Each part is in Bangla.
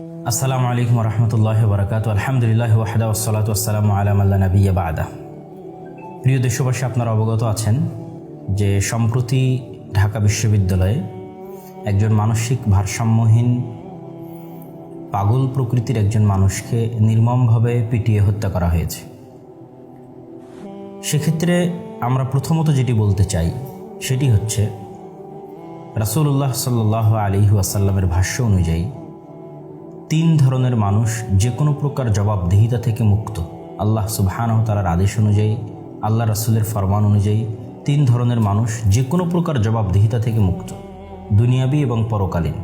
আসসালামু আলাইকুম রহমতুল্লাহ বরকাত আলহামদুলিল্লাহ ওয়াহদা ওসালাত আসসালাম আলাম আল্লাহ নবিয়া বাদা। প্রিয় দেশবাসী, আপনারা অবগত আছেন যে সম্প্রতি ঢাকা বিশ্ববিদ্যালয়ে একজন মানসিক ভারসাম্যহীন পাগল প্রকৃতির একজন মানুষকে নির্মমভাবে পিটিয়ে হত্যা করা হয়েছে। সেক্ষেত্রে আমরা প্রথমত যেটি বলতে চাই, সেটি হচ্ছে রাসূলুল্লাহ সাল্লাহ আলী ভাষ্য অনুযায়ী তিন ধরনের মানুষ যে কোনো প্রকার জবাবদিহিতা থেকে মুক্ত। আল্লাহ সুবহানাহ তালার আদেশ অনুযায়ী, আল্লাহ রাসুলের ফরমান অনুযায়ী তিন ধরনের মানুষ যে কোনো প্রকার জবাবদিহিতা থেকে মুক্ত। দুনিয়াবি এবং পরকালীন।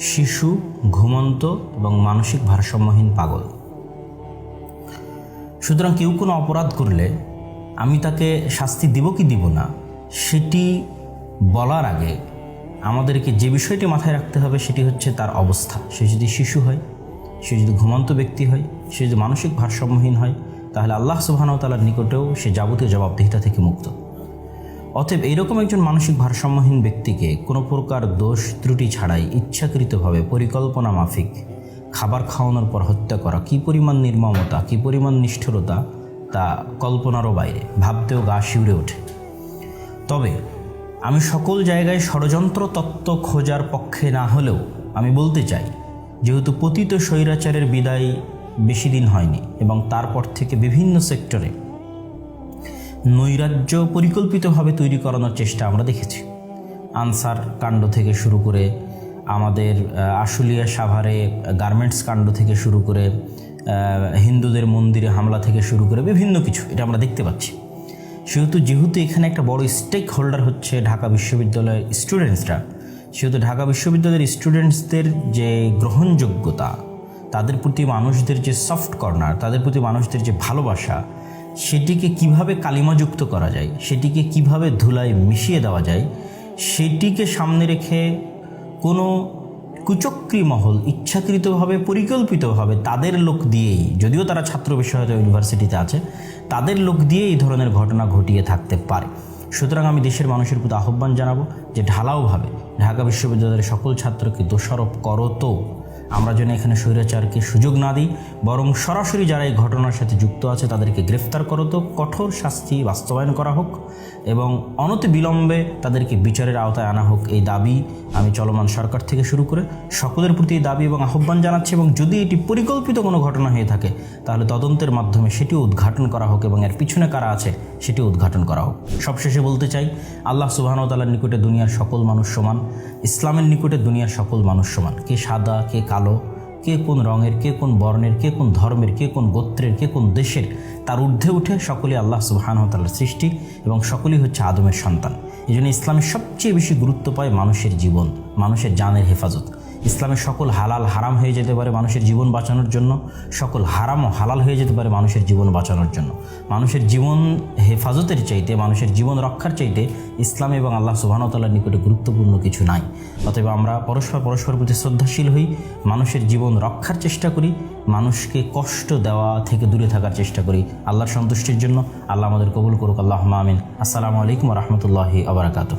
শিশু, ঘুমন্ত এবং মানসিক ভারসাম্যহীন পাগল। সুতরাং কেউ কোনো অপরাধ করলে আমি তাকে শাস্তি দিব কি দিব না, সেটি বলার আগে আমাদেরকে যে বিষয়টি মাথায় রাখতে হবে সেটি হচ্ছে তার অবস্থা। সে যদি শিশু হয়, সে যদি ঘুমন্ত ব্যক্তি হয়, সে যদি মানসিক ভারসাম্যহীন হয়, তাহলে আল্লাহ সুবাহানতালার নিকটেও সে যাবতীয় জবাবদিহিতা থেকে মুক্ত। অতএব এইরকম একজন মানসিক ভারসাম্যহীন ব্যক্তিকে কোনো প্রকার দোষ, ত্রুটি ছাড়াই ইচ্ছাকৃতভাবে পরিকল্পনা মাফিক খাবার খাওয়ানোর পর হত্যা করা কী পরিমাণ নির্মমতা, কী পরিমাণ নিষ্ঠুরতা তা কল্পনারও বাইরে, ভাবতেও গা শিউরে ওঠে। তবে আমি সকল জায়গায় ষড়যন্ত্র তত্ত্ব খোঁজার পক্ষে না হলেও আমি বলতে চাই, যেহেতু পতিত স্বৈরাচারের বিদায় বেশি দিন হয়নি এবং তারপর থেকে বিভিন্ন সেক্টরে নৈরাজ্য পরিকল্পিতভাবে তৈরি করানোর চেষ্টা আমরা দেখেছি। আনসার কাণ্ড থেকে শুরু করে আমাদের আশুলিয়া সাভারে গার্মেন্টস কাণ্ড থেকে শুরু করে হিন্দুদের মন্দিরে হামলা থেকে শুরু করে বিভিন্ন কিছু, এটা আমরা দেখতে পাচ্ছি। সেহেতু যেহেতু এখানে একটা বড় স্টেক হোল্ডার হচ্ছে ঢাকা বিশ্ববিদ্যালয়ের স্টুডেন্টসরা সেহেতু ঢাকা বিশ্ববিদ্যালয়ের স্টুডেন্টসদের যে গ্রহণযোগ্যতা, তাদের প্রতি মানুষদের যে সফট কর্নার তাদের প্রতি মানুষদের যে ভালোবাসা, সেটিকে কীভাবে কালিমাযুক্ত করা যায়, সেটিকে কীভাবে ধুলায় মিশিয়ে দেওয়া যায়, সেটিকে সামনে রেখে কোনো কুচক্রী মহল ইচ্ছাকৃতভাবে, পরিকল্পিতভাবে তাদের লোক দিয়েই, যদিও তারা ছাত্র বিষয়ত ইউনিভার্সিটিতে আছে, তাদের লোক দিয়ে এই ধরনের ঘটনা ঘটিয়ে থাকতে পারে। সুতরাং আমি দেশের মানুষের প্রতি আহ্বান জানাব যে ঢালাওভাবে ঢাকা বিশ্ববিদ্যালয়ের সকল ছাত্রকে দোষারোপ করো তো। আমরা যেন এখানে স্বৈরাচারকে সুযোগ না দিই, বরং সরাসরি যারা এই ঘটনার সাথে যুক্ত আছে তাদেরকে গ্রেফতার করো তো। কঠোর শাস্তি বাস্তবায়ন করা হোক। এবং অনতি বিলম্বে তাদেরকে বিচারের আওতায় আনা হোক এই দাবি আমি চলমান সরকার থেকে শুরু করে সকলের প্রতি এই দাবি এবং আহ্বান জানাচ্ছি এবং যদি এটি পরিকল্পিত কোনো ঘটনা হয়ে থাকে, তাহলে তদন্তের মাধ্যমে সেটিও উদ্ঘাটন করা হোক এবং এর পিছনে কারা আছে সেটিও উদ্ঘাটন করা হোক। সবশেষে বলতে চাই, আল্লাহ সুবাহতালার নিকটে দুনিয়ার সকল মানুষ সমান, ইসলামের নিকটে দুনিয়ার সকল মানুষ সমান। কে সাদা, কে কালো কে কোন রঙের, কে কোন বর্ণের, কে কোন ধর্মের, কে কোন গোত্রের, কে কোন দেশের, তার ঊর্ধ্বে উঠে সকলেই আল্লাহ সুবাহানতালার সৃষ্টি এবং সকলেই হচ্ছে আদমের সন্তান। এই জন্য ইসলামের সবচেয়ে বেশি গুরুত্ব পায় মানুষের জীবন, মানুষের জানের হেফাজত। ইসলামের সকল হালাল হারাম হয়ে যেতে পারে মানুষের জীবন বাঁচানোর জন্য, সকল হারামও হালাল হয়ে যেতে পারে মানুষের জীবন বাঁচানোর জন্য। মানুষের জীবন হেফাজতের চাইতে, মানুষের জীবন রক্ষার চাইতে ইসলাম এবং আল্লাহ সুবাহতাল্লার নিকটে গুরুত্বপূর্ণ কিছু নাই। অতএব আমরা পরস্পর পরস্পর প্রতি শ্রদ্ধাশীল হই, মানুষের জীবন রক্ষার চেষ্টা করি, মানুষকে কষ্ট দেওয়া থেকে দূরে থাকার চেষ্টা করি। আল্লাহর সন্তুষ্টির জন্য আল্লাহ আমাদের কবুল করুক আল্লাহ আমিন। আসসালামু আলাইকুম রহমতুল্লাহি আবরাকাতু